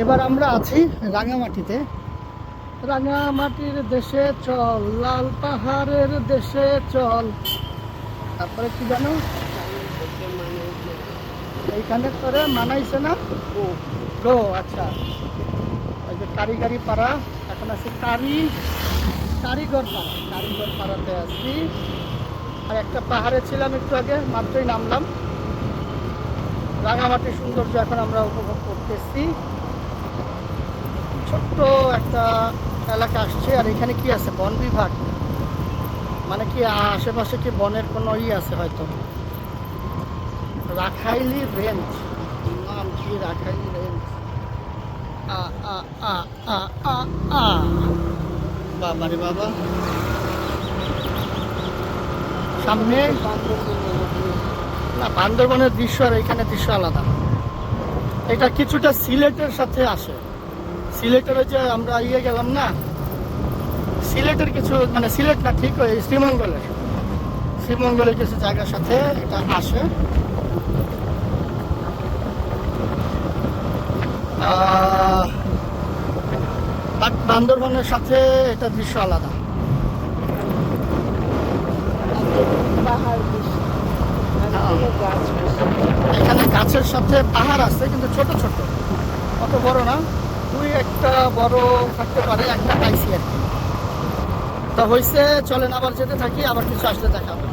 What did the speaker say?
এবার আমরা আছি রাঙামাটিতে। রাঙামাটির দেশে চল, লাল পাহাড়ের দেশে চল। তারপরে কি জানো? এইখানে করে মানাইছে না? গো আচ্ছা। ওই যে কারিগরি পাড়া এখন আছে কারি, কারিগর পাড়া। কারিগর পাড়াতে আছি। আর একটা পাহাড়ে ছিলাম একটু আগে, মাত্রই নামলাম। রাঙামাটির সৌন্দর্য এখন আমরা উপভোগ করতেছি। ছোট্ট একটা এলাকা আসছে, আর এখানে কি আছে? বন বিভাগ? মানে কি আশেপাশে কি বনের কোনো ই আছে হয়তো? রাখাইলি রেঞ্জ নাম কি রাখাইলি রেঞ্জ আ রে বাবা। সামনে? না, বান্দরবনের দৃশ্য আর এখানে দৃশ্য আলাদা। এটা কিছুটা সিলেটের সাথে আসে। সিলেটের যে আমরা ইয়ে গেলাম না? সিলেটের কিছু মানে সিলেট না ঠিক ওই শ্রীমঙ্গলের শ্রীমঙ্গলের কিছু জায়গার সাথে এটা আসে। বাট বান্দরবনের সাথে এটা দৃশ্য আলাদা। পাহাড় হ্যাঁ। এখানে গাছের সাথে পাহাড় আছে কিন্তু ছোট ছোট। অত বড় না। দুই একটা বড় থাকতে পারে, একটা পাইছি আর কি। তা হয়েছে চলেন আবার যেতে থাকি, আবার কিছু আসলে দেখাবো